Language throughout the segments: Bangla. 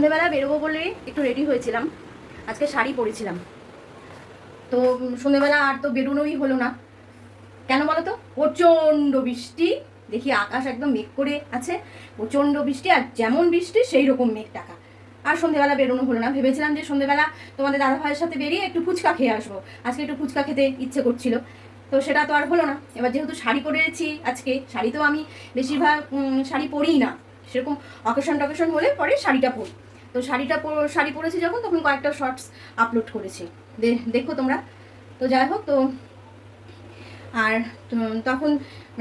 সন্ধেবেলা বেরোবো বলে একটু রেডি হয়েছিলাম। আজকে শাড়ি পরেছিলাম। তো সন্ধেবেলা আর তো বেরোনোই হলো না। কেন বলো তো প্রচণ্ড বৃষ্টি। দেখি আকাশ একদম মেঘ করে আছে। প্রচণ্ড বৃষ্টি আর যেমন বৃষ্টি, সেই রকম মেঘ টাকা। আর সন্ধেবেলা বেরোনো হলো না। ভেবেছিলাম যে সন্ধেবেলা তোমাদের দাদা ভাইয়ের সাথে বেরিয়ে একটু ফুচকা খেয়ে আসব। আজকে একটু ফুচকা খেতে ইচ্ছে করছিল। তো সেটা তো আর হলো না। এবার যেহেতু শাড়ি পরেছি আজকে, শাড়ি তো আমি বেশিরভাগ শাড়ি পরিই না। সেরকম অকেশন টকেশন হলে পরে শাড়িটা পরি। তো শাড়িটা শাড়ি পরেছি যখন, তখন কয়েকটা শর্টস আপলোড করেছি। দেখো তোমরা। তো যাই হোক, তো আর তখন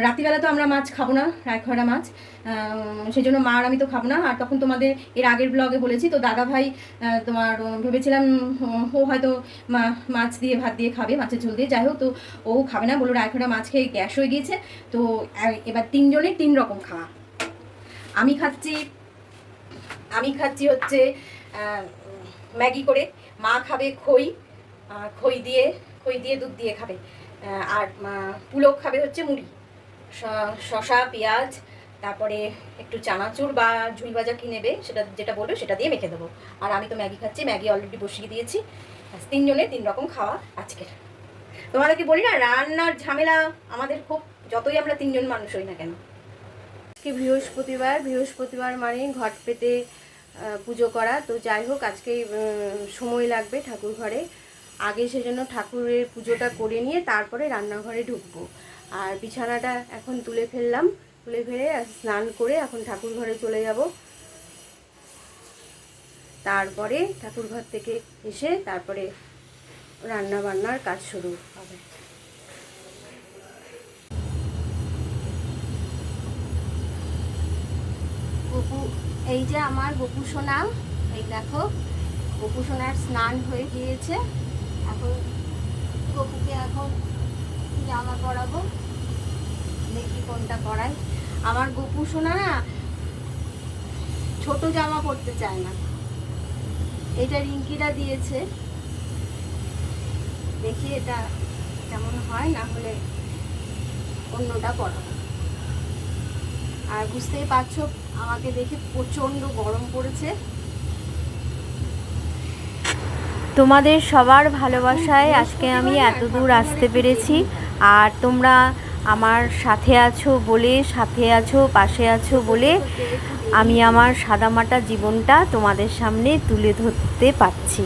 রাত্রিবেলা তো আমরা মাছ খাব না, রায়খরা মাছ। সেই জন্য মা আর আমি তো খাব না। আর তখন তোমাদের এর আগের ব্লগে বলেছি, তো দাদা ভাই তোমার ভেবেছিলাম, ও হয়তো মাছ দিয়ে ভাত দিয়ে খাবে, মাছের ঝোল দিয়ে। যাই হোক, তো ও খাবে না বলল রায়খরা মাছ খেয়ে গ্যাস হয়ে গিয়েছে। তো এবার তিনজনের তিন রকম খাওয়া। আমি খাচ্ছি আমি খাচ্ছি হচ্ছে ম্যাগি করে। মা খাবে খই খই দিয়ে খই দিয়ে দুধ দিয়ে খাবে। আর পুলক খাবে হচ্ছে মুড়ি। শশা পেঁয়াজ তারপরে একটু চানাচুর বা ঝুল ভাজা কি নেবে সেটা যেটা বলবে সেটা দিয়ে মেখে দেবো। আর আমি তো ম্যাগি খাচ্ছি ম্যাগি অলরেডি বসিয়ে দিয়েছি। ব্যাস, তিনজনের তিন রকম খাওয়া আজকের। তোমাদেরকে বলি না রান্নার ঝামেলা আমাদের খুব যতই আমরা তিনজন মানুষ হই না কেন আজকে বৃহস্পতিবার বৃহস্পতিবার মানে ঘট পেতে পুজো করা। তো যাই হোক, আজকে সময় লাগবে ঠাকুর ঘরে। আগে সেজন্য ঠাকুরের পুজোটা করে নিয়ে তারপরে রান্নাঘরে ঢুকবো। আর বিছানাটা এখন তুলে ফেললাম। তুলে ফেলে স্নান করে এখন ঠাকুর ঘরে চলে যাব। তারপরে ঠাকুর ঘর থেকে এসে তারপরে রান্না বান্নার কাজ শুরু হবে। গপু, এই যে আমার গপু সোনা, এই দেখো, গপু সোনার স্নান হয়ে গিয়েছে। এখন গপুকে এখন জামা পরাবো, দেখি কোনটা পরাই। আমার গপু সোনা না ছোট জামা পরতে চায় না। এটা রিঙ্কিরা দিয়েছে। দেখি এটা কেমন হয়, না হলে অন্যটা পরাবো। আর বুঝতেই পারছ, আমাকে দেখে প্রচণ্ড গরম পড়েছে। তোমাদের সবার ভালোবাসায় আজকে আমি এত দূর আসতে পেরেছি। আর তোমরা আমার সাথে আছো বলে, সাথে আছো, পাশে আছো বলে আমি আমার সাদামাটা জীবনটা তোমাদের সামনে তুলে ধরতে পারছি।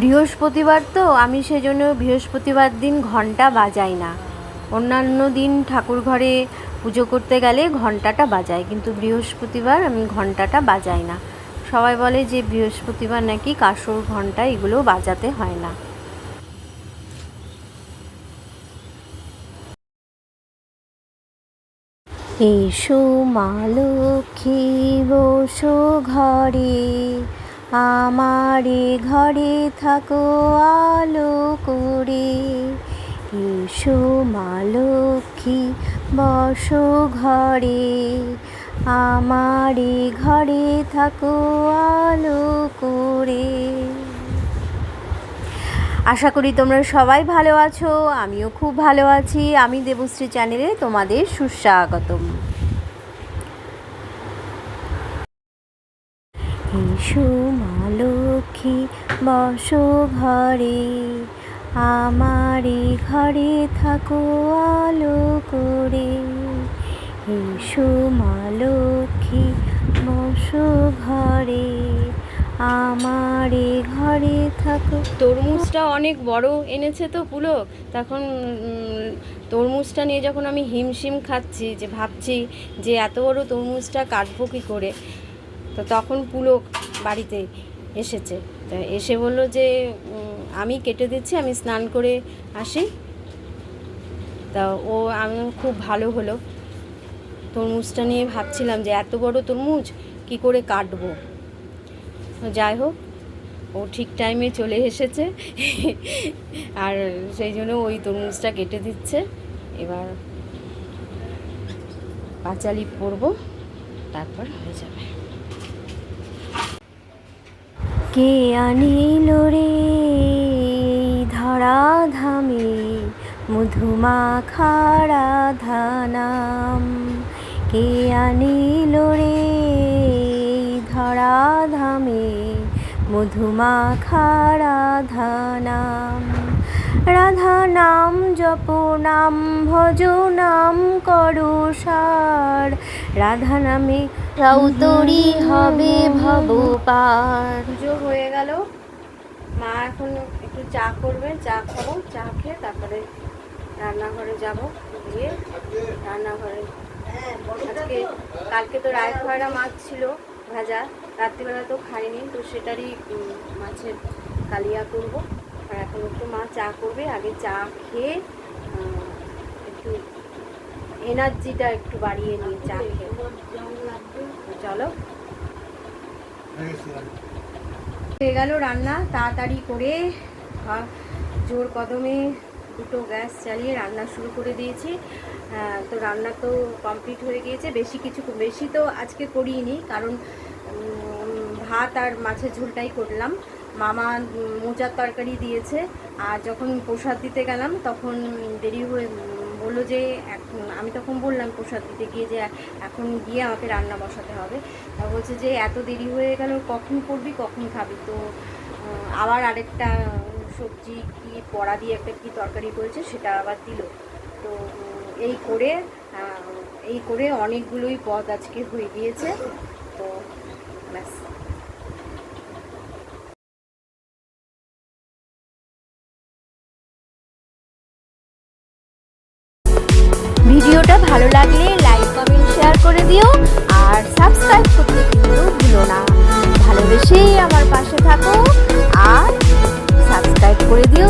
বৃহস্পতিবার তো, আমি সেজন্য বৃহস্পতিবার দিন ঘণ্টা বাজাই না। অন্যান্য দিন ঠাকুর ঘরে পুজো করতে গেলে ঘন্টাটা বাজাই, কিন্তু বৃহস্পতিবার আমি ঘন্টাটা বাজাই না। সবাই বলে যে বৃহস্পতিবার নাকি কাসর ঘণ্টা, এগুলো বাজাতে হয় না। এসো মা লক্ষ্মী, বসো ঘরে। আমারে ঘরে থাকো আলো করে এসো মা লক্ষ্মী, বসো ঘরে। আমারে ঘরে থাকো আলো করে আশা করি তোমরা সবাই ভালো আছো, আমিও খুব ভালো আছি। আমি দেবশ্রী চ্যানেলে তোমাদের সুস্বাগতম। এসো মা লক্ষ্মী বসো ঘরে আমারে ঘরে থাকো আলো করে। এসো মা লক্ষ্মী বসো ঘরে আমারে ঘরে থাকো। তরমুজটা অনেক বড় এনেছে তো পুলক তখন তরমুজটা নিয়ে যখন আমি হিমশিম খাচ্ছি, যে ভাবছি যে এত বড় তরমুজটা কাটবো কী করে? তো তখন পুলক বাড়িতে এসেছে। তা এসে বলল যে আমি কেটে দিচ্ছি, আমি স্নান করে আসি। তা ও, আমি খুব ভালো হলো। তরমুজটা নিয়ে ভাবছিলাম যে, এত বড় তরমুজ, কি করে কাটবো? যাই হোক, ও ঠিক টাইমে চলে এসেছে। আর সেই জন্য ওই তরমুজটা কেটে দিচ্ছে। এবার পাঁচালি পরবো, তারপর হয়ে যাবে। কে আনিল রে? এই ধরা ধামে মধুমাখা রাধানাম কে আনিল রে? এই ধরা ধামে মধুমাখা রাধানাম রাধা নাম জপ নাম ভজ নাম করো সার। রাধা নামে রাউতরি হবে ভব পার পুজো হয়ে গেল। মা এখন একটু চা করবে, চা খাব, চা খেয়ে তারপরে রান্নাঘরে যাব। গিয়ে রান্নাঘরে। আজকে, কালকে তো রায়খয়রা মাছ ছিল ভাজা, রাত্রিবেলা তো খাইনি, তো সেটারই মাছের কালিয়া করব। আর এখন একটু মা চা করবে, আগে চা খেয়ে একটু এনার্জিটা একটু বাড়িয়ে নিই চা খেয়ে। চলো। হয়ে গেল রান্না তাড়াতাড়ি করে জোর কদমে দুটো গ্যাস চালিয়ে রান্না শুরু করে দিয়েছি। তো রান্না তো কমপ্লিট হয়ে গিয়েছে বেশি কিছু বেশি তো আজকে করিনি কারণ ভাত আর মাছের ঝোলটাই করলাম। মামা মোচার তরকারি দিয়েছে আর যখন প্রসাদ দিতে গেলাম তখন দেরি হয়ে বলল যে, এখন আমি তখন বললাম প্রসাদ দিতে গিয়ে যে, এখন গিয়ে আমাকে রান্না বসাতে হবে। তা বলছে যে, এত দেরি হয়ে গেল, কখন করবি, কখন খাবি? তো আবার আরেকটা সবজি কি পড়া দিয়ে একটা কি তরকারি করেছে, সেটা আবার দিল। তো, এই করে এই করে অনেকগুলোই পদ আজকে হয়ে গিয়েছে। তো, ব্যাস। ভিডিওটা ভালো লাগলে লাইক কমেন্ট শেয়ার করে দিও আর সাবস্ক্রাইব করতে কিন্তু ভুলো না। ভালোবেসেই আমার পাশে থাকো আর সাবস্ক্রাইব করে দিও।